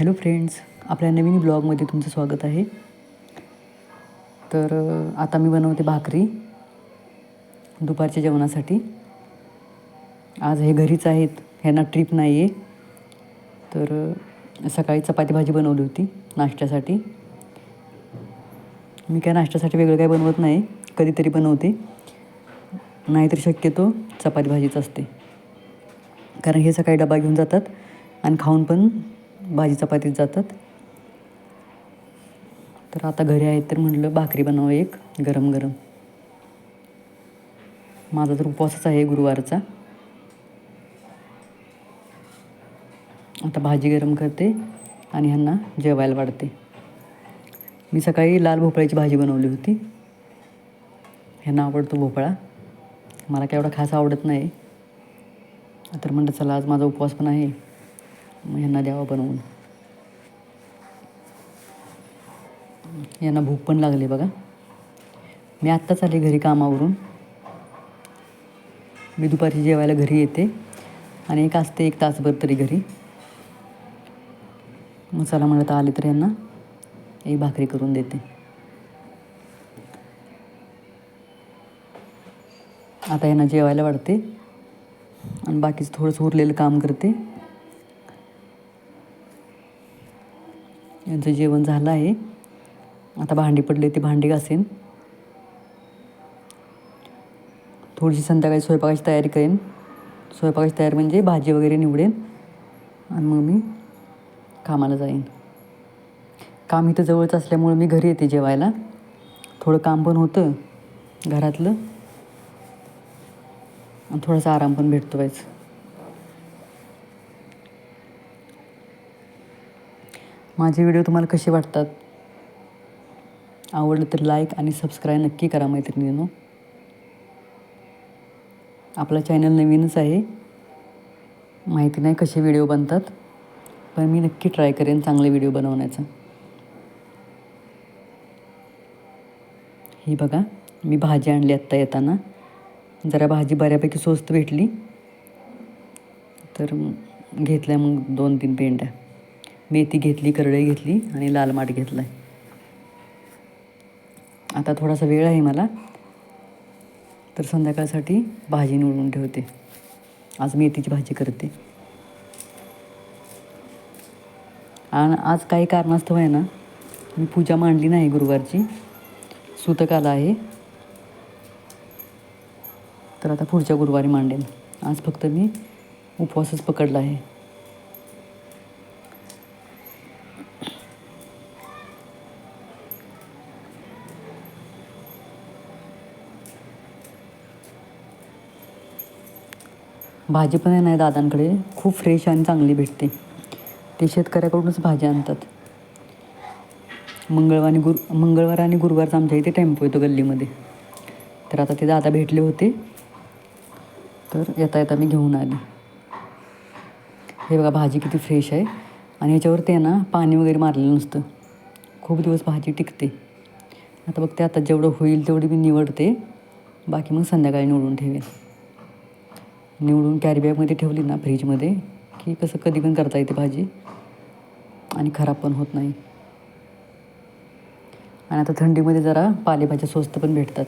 Hello friends आपल्या नवीन ब्लॉगमध्ये तुमचं स्वागत आहे. तर आता मी बनवते भाकरी दुपारच्या जेवणासाठी. आज हे घरीच आहेत ह्यांना ट्रीप नाही आहे तर सकाळी चपाती भाजी बनवली होती नाश्त्यासाठी. मी काय नाश्त्यासाठी वेगळं काय बनवत नाही कधीतरी बनवते. नाहीतर शक्यतो चपाती भाजीच असते. कारण हे सकाळी डबा घेऊन जातात आणि खाऊन पण भाजी चपातीत जातात. तर आता घरी आहेत तर म्हटलं भाकरी बनावं एक गरम गरम. माझा तर उपवासच आहे गुरुवारचा. आता भाजी गरम करते आणि ह्यांना जेवायला वाढते. मी सकाळी लाल भोपळ्याची भाजी बनवली होती. ह्यांना आवडतो भोपळा. मला काय एवढा खास आवडत नाही. तर म्हणलं चला आज माझा उपवास पण आहे. मग यांना द्यावा बनवून यांना भूक पण लागली बघा. मी आत्ताच आले घरी कामावरून. मी दुपारी जेवायला घरी येते. आणि एक असते एक तासभर तरी घरी. मग चला म्हणत आले तर यांना. एक भाकरी करून देते. आता यांना जेवायला वाढते. आणि बाकीचं थोडंसं उरलेलं काम करते. यांचं जेवण झालं आहे. आता भांडी पडले ते भांडी घासेन. थोडीशी संध्याकाळी स्वयंपाकाची तयारी करेन. स्वयंपाकाची तयारी म्हणजे भाजी वगैरे निवडेन आणि मग मी कामाला जाईन. काम इथं जवळच असल्यामुळे मी घरी येते जेवायला. थोडं काम पण होतं घरातलं. आणि थोडासा आराम पण भेटतो व्हायचं माझे व्हिडिओ तुम्हाला कसे वाटतात? आवडलं तर लाईक आणि सबस्क्राईब नक्की करा मैत्रिणीनो. आपला चॅनल नवीनच आहे. माहिती नाही कसे व्हिडिओ बनतात पण मी नक्की ट्राय करेन चांगले व्हिडिओ बनवण्याचा. ही बघा मी भाजी आणली आत्ता येताना. जरा भाजी बऱ्यापैकी स्वस्त भेटली. तर घेतल्या मग दोन तीन पेंड्या मेथी घेतली करडई घेतली आणि लाल माठ घेतला आहे आता थोडासा वेळ आहे मला. तर संध्याकाळसाठी भाजी निवडून ठेवते. आज मेथीची भाजी करते. आणि आज काही कारणास्तव आहे ना मी पूजा मांडली नाही गुरुवारची. सुतक आला आहे. तर आता पुढच्या गुरुवारी मांडेन. आज फक्त मी उपवासच पकडला आहे. भाजी पण आहे नाही दादांकडे. खूप फ्रेश आणि चांगली भेटते. ते शेतकऱ्याकडूनच भाजी आणतात. मंगळवार आणि गुरु मंगळवार आणि गुरुवारचा आमच्या इथे टेम्पो येतो गल्लीमध्ये. तर आता ते दादा भेटले होते. तर येता येता मी घेऊन आले. हे बघा भाजी किती फ्रेश आहे. आणि ह्याच्यावरती आहे ना पाणी वगैरे मारलेलं नसतं. खूप दिवस भाजी टिकते. आता बघते आता जेवढं होईल तेवढी मी निवडते. बाकी मग संध्याकाळी निवडून ठेवेन. निवडून कॅरीबॅगमध्ये ठेवली ना फ्रीजमध्ये की कसं कधी पण करता येते भाजी. आणि खराब पण होत नाही. आणि आता थंडीमध्ये जरा पालेभाज्या स्वस्त पण भेटतात.